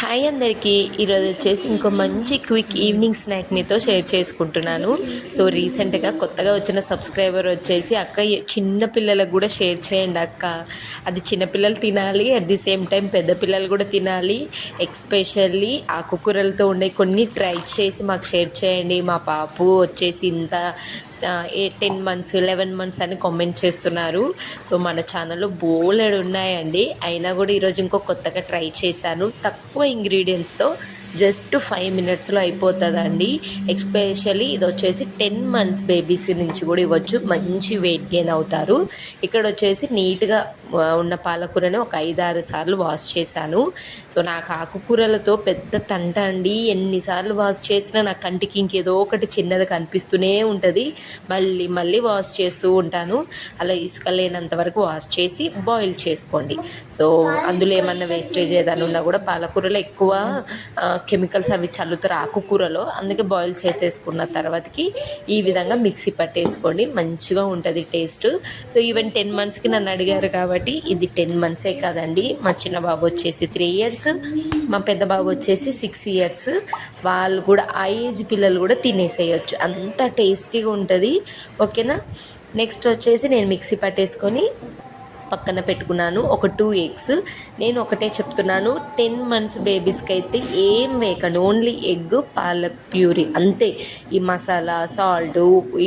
Hi అందరికీ. ఈరోజు వచ్చేసి ఇంకో మంచి క్విక్ ఈవినింగ్ స్నాక్ మీతో షేర్ చేసుకుంటున్నాను. సో రీసెంట్గా కొత్తగా వచ్చిన సబ్స్క్రైబర్ వచ్చేసి అక్క చిన్న పిల్లలకు కూడా షేర్ చేయండి అక్క. అది చిన్నపిల్లలు తినాలి అట్ ది సేమ్ టైం పెద్ద పిల్లలు కూడా తినాలి. ఎక్స్పెషల్లీ ఆకుకూరలతో ఉండే కొన్ని ట్రై చేసి మాకు షేర్ చేయండి. మా పాపు వచ్చేసి ఇంత టెన్ మంత్స్ లెవెన్ మంత్స్ అని కామెంట్ చేస్తున్నారు. సో మన ఛానల్లో బోలెడు ఉన్నాయండి. అయినా కూడా ఈరోజు ఇంకో కొత్తగా ట్రై చేశాను. తక్కువ ఇంగ్రీడియంట్స్తో జస్ట్ ఫైవ్ మినిట్స్లో అయిపోతుందండి. ఎక్స్పెషల్లీ ఇది వచ్చేసి టెన్ మంత్స్ బేబీస్ నుంచి కూడా ఇవ్వచ్చు. మంచి వెయిట్ గెయిన్ అవుతారు. ఇక్కడ వచ్చేసి నీట్గా ఉన్న పాలకూరని ఒక ఐదారు సార్లు వాష్ చేశాను. సో నాకు ఆకుకూరలతో పెద్ద తంట అండి. ఎన్నిసార్లు వాష్ చేసినా నా కంటికి ఇంకేదో ఒకటి చిన్నది కనిపిస్తూనే ఉంటుంది. మళ్ళీ మళ్ళీ వాష్ చేస్తూ ఉంటాను. అలా ఇసుక లేనంత వరకు వాష్ చేసి బాయిల్ చేసుకోండి. సో అందులో ఏమన్నా వేస్టేజ్ ఏదైనా ఉన్నా కూడా పాలకూరలో ఎక్కువ కెమికల్స్ అవి చల్లుతారు ఆకుకూరలో. అందుకే బాయిల్ చేసేసుకున్న తర్వాతకి ఈ విధంగా మిక్సీ పట్టేసుకోండి. మంచిగా ఉంటుంది టేస్ట్. సో ఈవెన్ టెన్ మంత్స్కి నన్ను అడిగారు కాబట్టి కాబట్టి ఇది టెన్ మంత్సే కాదండి. మా చిన్న బాబు వచ్చేసి త్రీ ఇయర్స్ మా పెద్ద బాబు వచ్చేసి సిక్స్ ఇయర్స్. వాళ్ళు కూడా ఆ ఏజ్ పిల్లలు కూడా తినేసేయచ్చు. అంత టేస్టీగా ఉంటుంది. ఓకేనా? నెక్స్ట్ వచ్చేసి నేను మిక్సీ పట్టేసుకొని పక్కన పెట్టుకున్నాను. ఒక టూ ఎగ్స్. నేను ఒకటే చెప్తున్నాను. టెన్ మంత్స్ బేబీస్కి అయితే ఏం వేయకండి. Only egg palak puree. అంతే. ఈ మసాలా సాల్ట్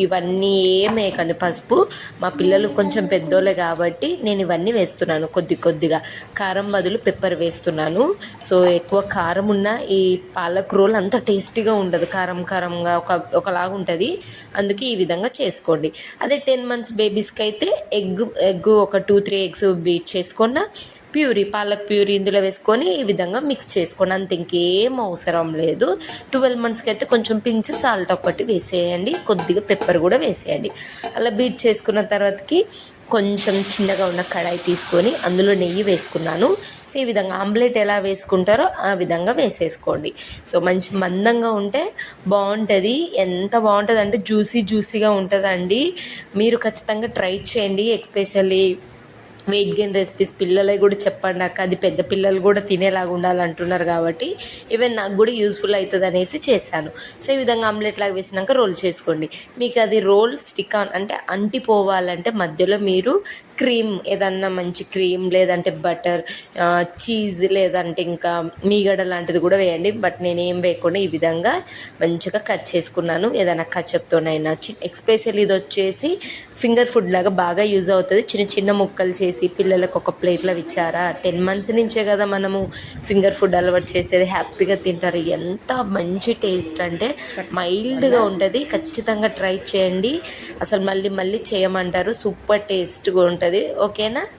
ఇవన్నీ ఏం వేయకండి. పసుపు. మా పిల్లలు కొంచెం పెద్దోళ్ళే కాబట్టి నేను ఇవన్నీ వేస్తున్నాను కొద్ది కొద్దిగా. కారం బదులు పెప్పర్ వేస్తున్నాను. సో ఎక్కువ కారం ఉన్న ఈ పాలక్ రోల్ అంత టేస్టీగా ఉండదు. కారం కారంగా ఒక ఒకలాగా ఉంటుంది. అందుకే ఈ విధంగా చేసుకోండి. అదే టెన్ మంత్స్ బేబీస్కి అయితే ఎగ్ ఎగ్ ఒక టూ త్రీ ఎగ్స్ బీట్ చేసుకున్న ప్యూరీ పాలక్ ప్యూరీ ఇందులో వేసుకొని ఈ విధంగా మిక్స్ చేసుకోండి అంత ఇంకేం అవసరం లేదు. ట్వెల్వ్ మంత్స్కి అయితే కొంచెం పించ్ సాల్ట్ ఒకటి వేసేయండి. కొద్దిగా పెప్పర్ కూడా వేసేయండి. అలా బీట్ చేసుకున్న తర్వాతకి కొంచెం చిన్నగా ఉన్న కడాయి తీసుకొని అందులో నెయ్యి వేసుకున్నాను. సో ఈ విధంగా ఆమ్లెట్ ఎలా వేసుకుంటారో ఆ విధంగా వేసేసుకోండి. సో మంచి మందంగా ఉంటే బాగుంటుంది. ఎంత బాగుంటుంది అంటే జ్యూసీ జ్యూసీగా ఉంటుందండి. మీరు ఖచ్చితంగా ట్రై చేయండి ఎక్స్పెషల్లీ వెయిట్ గెయిన్ రెసిపీస్ పిల్లలకి కూడా చెప్పండి అక్క. అది పెద్ద పిల్లలు కూడా తినేలాగా ఉండాలంటున్నారు కాబట్టి ఈవెన్ నాకు కూడా యూస్ఫుల్ అవుతుంది అనేసి చేశాను. సో ఈ విధంగా ఆమ్లెట్ లాగా వేసినాక రోల్ చేసుకోండి. మీకు అది రోల్ స్టిక్ ఆన్ అంటే అంటిపోవాలంటే మధ్యలో మీరు క్రీమ్ ఏదన్నా మంచి క్రీమ్ లేదంటే బటర్ చీజ్ లేదంటే ఇంకా మీగడ లాంటిది కూడా వేయండి. బట్ నేనేం వేయకుండా ఈ విధంగా మంచిగా కట్ చేసుకున్నాను. ఏదైనా కచప్తోనైనా చి ఎక్స్పెషల్ ఇది వచ్చేసి ఫింగర్ ఫుడ్ లాగా బాగా యూజ్ అవుతుంది. చిన్న చిన్న ముక్కలు చేసి పిల్లలకు ఒక ప్లేట్లో ఇచ్చారా? టెన్ మంత్స్ నుంచే కదా మనము ఫింగర్ ఫుడ్ అలవాటు చేసేది. హ్యాపీగా తింటారు. ఎంత మంచి టేస్ట్ అంటే మైల్డ్గా ఉంటుంది. ఖచ్చితంగా ట్రై చేయండి. అసలు మళ్ళీ మళ్ళీ చేయమంటారు. సూపర్ టేస్ట్గా ఉంటుంది ఓకేనా?